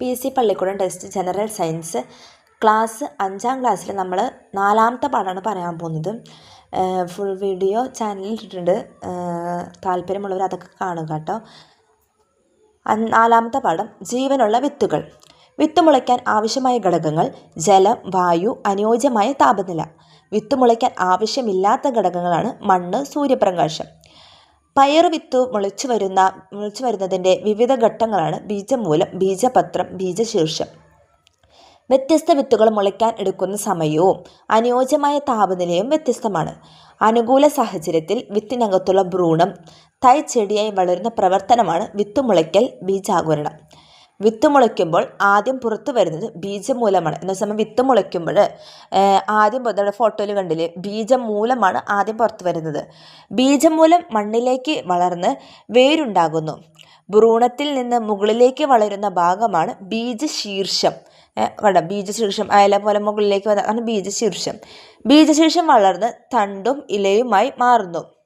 P S C പള്ളിക്കൂടം test general science class അഞ്ചാം ക്ലാസ്സിൽ നമ്മൾ നാലാമത്തെ പാഠമാണ് പറയാൻ പോകുന്നത്. ഫുൾ വീഡിയോ ചാനലിൽ ഇട്ടിട്ടുണ്ട്. താല്പര്യമുള്ളവർ അതൊക്കെ കാണുക കേട്ടോ. നാലാമത്തെ പാഠം ജീവനുള്ള വിത്തുകൾ. വിത്ത് മുളയ്ക്കാൻ ആവശ്യമായ ഘടകങ്ങൾ ജലം വായു അനുയോജ്യമായ താപനില. വിത്ത് മുളയ്ക്കാൻ ആവശ്യമില്ലാത്ത ഘടകങ്ങളാണ് മണ്ണ് സൂര്യപ്രകാശം. പയർ വിത്ത് മുളച്ചു വരുന്ന മുളച്ചു വരുന്നതിന്റെ വിവിധ ഘട്ടങ്ങളാണ് ബീജമൂലം ബീജപത്രം ബീജശീർഷം. വ്യത്യസ്ത വിത്തുകൾ മുളയ്ക്കാൻ എടുക്കുന്ന സമയവും അനുയോജ്യമായ താപനിലയും വ്യത്യസ്തമാണ്. അനുകൂല സാഹചര്യത്തിൽ വിത്തിനകത്തുള്ള ഭ്രൂണം തൈ ചെടിയായി വളരുന്ന പ്രവർത്തനമാണ് വിത്ത് മുളയ്ക്കൽ ബീജാകുരണം വിത്ത് മുളയ്ക്കുമ്പോൾ ആദ്യം പുറത്ത് വരുന്നത് ബീജം മൂലമാണ് എന്ന സമയം വിത്ത് മുളയ്ക്കുമ്പോൾ ആദ്യം നമ്മുടെ ഫോട്ടോയിൽ കണ്ടില്ലേ? ബീജമൂലമാണ് ആദ്യം പുറത്ത് വരുന്നത്. ബീജം മൂലം മണ്ണിലേക്ക് വളർന്ന് വേരുണ്ടാകുന്നു. ഭ്രൂണത്തിൽ നിന്ന് മുകളിലേക്ക് വളരുന്ന ഭാഗമാണ് ബീജശീർഷം. വേണ്ട ബീജശീർഷം. അയല പോലെ മുകളിലേക്ക് വന്ന ആണ് ബീജശീർഷം. ബീജശീർഷം വളർന്ന് തണ്ടും ഇലയുമായി മാറുന്നു.